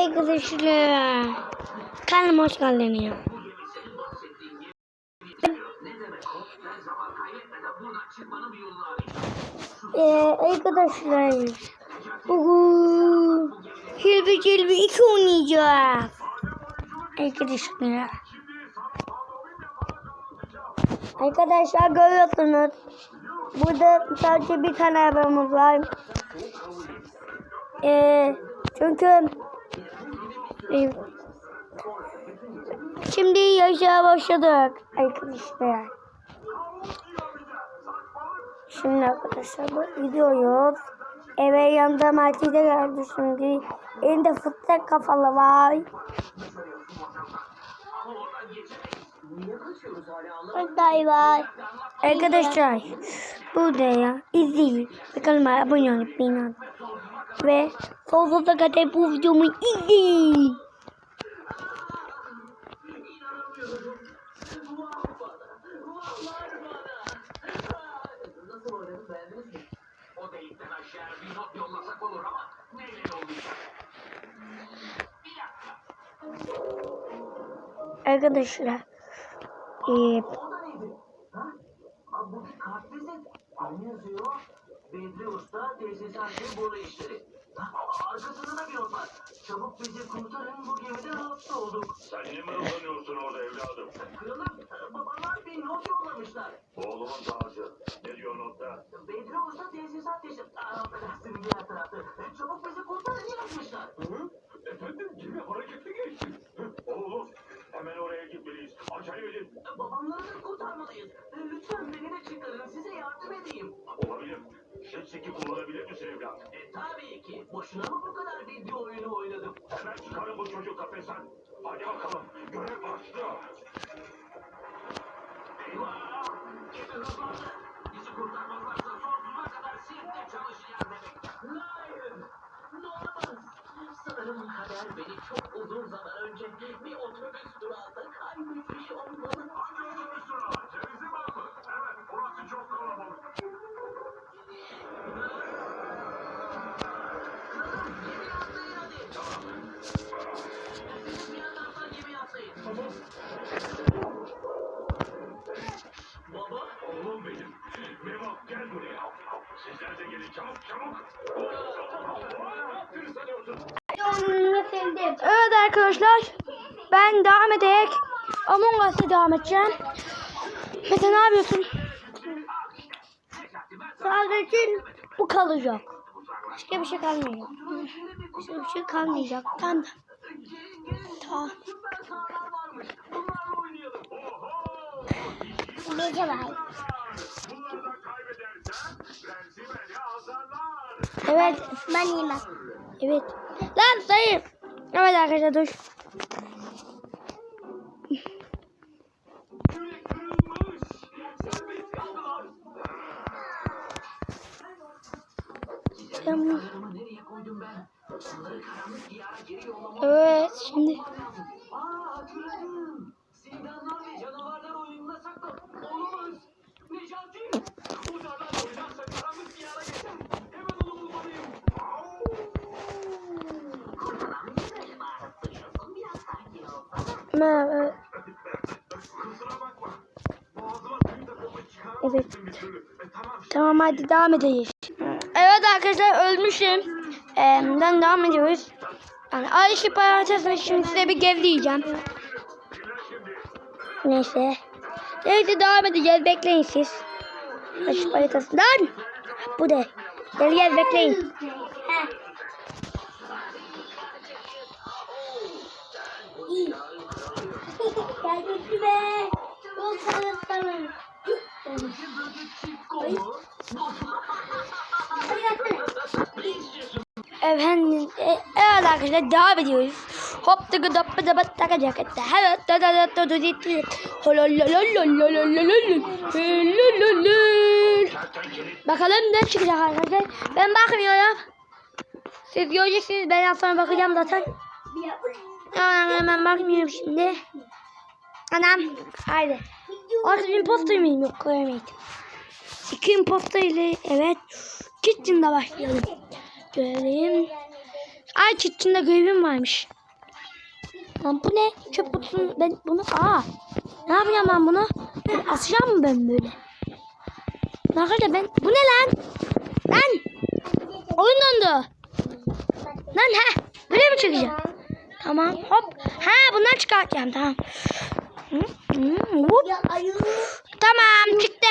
arkadaşlar. Kanalıma hoş geldiniz. Ee, arkadaşlar bugün Hilbi Cilbi 2 oynayacağız. Arkadaşlar. Arkadaşlar görüyorsunuz. Burada sadece bir tane arabamız var. Ee, çünkü şimdi yaşa başladık arkadaşlar. Şimdi arkadaşlar bu gidiyoruz. Eve yanında markete geldi şimdi. Elinde fıstık kafalı var. Fıstık var. Arkadaşlar burada ya izleyin. Bakalım abone olup beni ve sonsuza kadar bu videomu izleyin. Arkadaşlar ee, Bedri Usta tesisatçı boru işleri. Çabuk bizi kurtarın bu gemide hapse olduk. Sen ne mırıldanıyorsun orada evladım? Kralım babalar bir not yollamışlar. Oğlumun tacı. Ne diyor notta? Bedri Usta tesisat işi. Aa, affedersin diğer tarafta. Çabuk bizi kurtarın yazmışlar. Efendim kimi hareketli geçti? Oğlum hemen oraya gitmeliyiz. Acele edin. Babamları da kurtarmalıyız. Lütfen beni de çıkarın. Jetski kullanabilir misin evlat? E, tabii ki. Boşuna mı bu kadar video oyunu oynadım? Hemen çıkarın bu çocuk kafesten. Hadi bakalım. Görev başlıyor. Evet arkadaşlar ben devam ederek Among Us'a devam edeceğim. Mete ne yapıyorsun? Sadece bu kalacak. Başka bir şey kalmayacak. Başka bir şey kalmayacak. Tamam. Tamam. Gece var. Evet. Ben yiyeyim Evet. Lan zayıf. Evet arkadaşlar dur. Evet şimdi. Merhaba. E, evet. Tamam hadi devam edeyiz. Evet arkadaşlar ölmüşüm. Ee, ben devam ediyoruz. Yani ay ışık şimdi size bir gevleyeceğim. Neyse. Neyse devam edeceğiz. Bekleyin siz. Işık parçasından. Bu da. Gel gel bekleyin. Efendim, evet arkadaşlar devam ediyoruz. Hop tıkı dapı dapı takı cakette. Evet, da da da da da da Bakalım ne çıkacak arkadaşlar. Ben bakmıyorum. Siz göreceksiniz. Ben sonra bakacağım zaten. Anam ben bakmıyorum şimdi. Anam haydi. Orada bir posta mıyım? Yok koyamaydım. Skin posta ile evet. Kitchen'da başlayalım. Görelim. Ay çiftçinde görevim varmış. Lan bu ne? Çöp kutusunu ben bunu aa. Ne yapacağım ben bunu? Ben asacağım mı ben böyle? Arkadaşlar ben bu ne lan? Lan! Oyun dondu. Lan ha böyle mi çekeceğim? Tamam hop. Ha bundan çıkartacağım tamam. Hı, hı, hop. Tamam çıktı.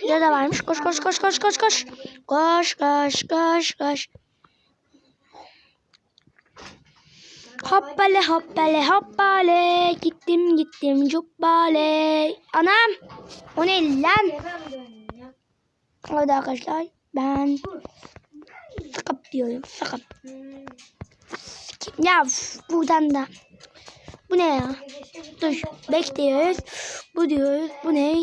Şurada da varmış. Koş koş koş koş koş koş. Koş koş koş koş. Hoppale hoppale hoppale. Gittim gittim cubbale. Anam. O ne lan? Evet arkadaşlar ben sakap diyorum sakap. Ya buradan da. Bu ne ya? Dur bekliyoruz. Bu diyoruz. Bu ne?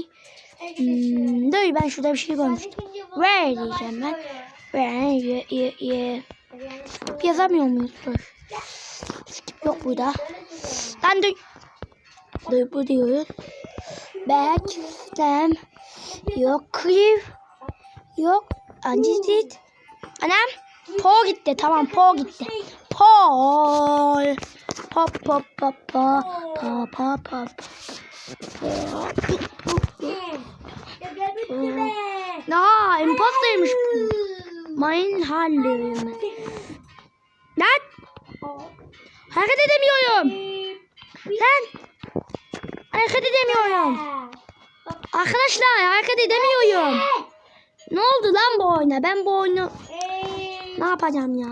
Hmm, dur ben şurada bir şey görmüştüm. Where diyeceğim ben. Where ye, ye, ye. Yazamıyor muyuz? Dur. Skip yok burada. Lan dur. Dur bu diyoruz. Back. Stem. Yok. Clear. Yok. Antisit. Anam. Po gitti. Tamam po gitti. Pol. Pop pop pop pop pop pop pop. Aa, impostaymış. Mayın hallerim. Lan. Hareket edemiyorum. Lan. Hareket edemiyorum. Arkadaşlar hareket edemiyorum. Ne oldu lan bu oyuna? Ben bu oyunu ne yapacağım ya?